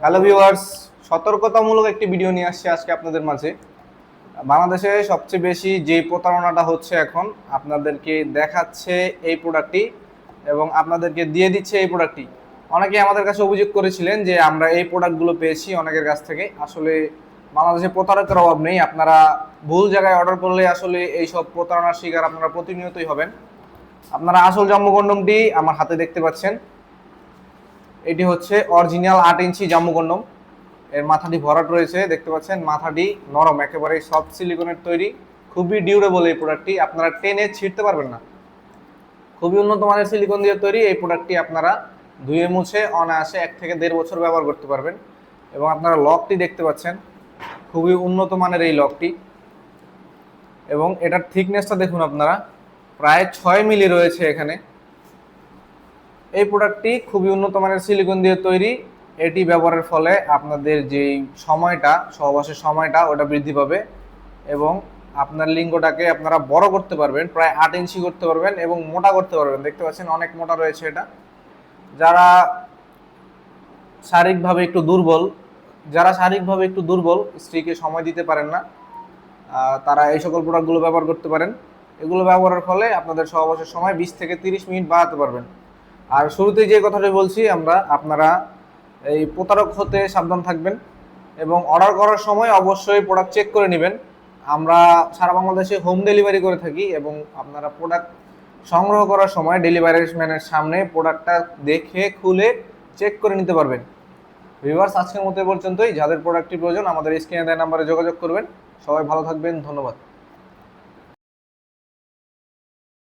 Hello viewers, সতর্কতামূলক একটি video নিয়ে আসছি আজকে আপনাদের মাঝে। বাংলাদেশে সবচেয়ে বেশি যে প্রতারণাটা হচ্ছে এখন, আপনাদেরকে দেখাচ্ছে এই প্রোডাক্টটি এবং আপনাদেরকে দিয়ে দিচ্ছে এই প্রোডাক্টটি। অনেকে আমাদের কাছে অভিযোগ করেছিলেন যে আমরা এই প্রোডাক্টগুলো পেয়েছি অনেকের কাছ থেকে। আসলে বাংলাদেশে প্রতারকের অভাব নেই, আপনারা ভুল জায়গায় অর্ডার করলে আসলে এই সব প্রতারণার শিকার আপনারা প্রতিনিয়তই হবেন। আপনারা আসল জাম্বু কন্ডমটি আমার হাতে দেখতে পাচ্ছেন। এটি হচ্ছে অরিজিনাল আট ইঞ্চি জাম্বু কন্ডম এর মাথাটি ভরাট রয়েছে, দেখতে পাচ্ছেন? মাথাটি নরম একেবারে সফট সিলিকনের তৈরি। খুবই ডিউরেবল এই প্রোডাক্টটি আপনারা টেনে ছিঁড়তে পারবেন না। খুবই উন্নত মানের সিলিকন দিয়ে তৈরি। এই প্রোডাক্টটি আপনারা ধুয়ে মুছে, অনায়াসে এক থেকে দেড় বছর ব্যবহার করতে পারবেন। এবং আপনারা লকটি দেখতে পাচ্ছেন। খুবই উন্নত মানের এই লকটি। এবং এটার থিকনেসটা দেখুন আপনারা। প্রায় ছয় মিলি রয়েছে এখানে। এই প্রোডাক্টটি খুবই উন্নত মানের সিলিকন দিয়ে তৈরি। এটি ব্যবহারের ফলে আপনাদের যেই সময়টা, সহবাসের সময়টা, ওটা বৃদ্ধি পাবে এবং আপনার লিঙ্গটাকে আপনারা বড় করতে পারবেন, প্রায় আট ইঞ্চি করতে পারবেন এবং মোটা করতে পারবেন। দেখতে পাচ্ছেন অনেক মোটা রয়েছে এটা। যারা শারীরিকভাবে একটু দুর্বল, যারা শারীরিকভাবে একটু দুর্বল, স্ত্রীকে সময় দিতে পারেন না তারা এই সকল প্রোডাক্টগুলো ব্যবহার করতে পারেন। এগুলো ব্যবহারের ফলে আপনাদের সহবাসের সময় বিশ থেকে তিরিশ মিনিট বাড়াতে পারবেন। আর শুরুতেই যে কথাটা বলছি, আমরা আপনারা এই প্রতারক হতে সাবধান থাকবেন এবং অর্ডার করার সময় অবশ্যই প্রোডাক্ট চেক করে নেবেন। আমরা সারা বাংলাদেশে হোম ডেলিভারি করে থাকি এবং আপনারা প্রোডাক্ট সংগ্রহ করার সময় ডেলিভারি ম্যানের সামনে প্রোডাক্টটা দেখে, খুলে চেক করে নিতে পারবেন। ভিউয়ার্স আজকের মতো পর্যন্তই। যাদের প্রোডাক্টটি প্রয়োজন, আমাদের স্ক্রিনে দেয় নাম্বারে যোগাযোগ করবেন। সবাই ভালো থাকবেন। ধন্যবাদ।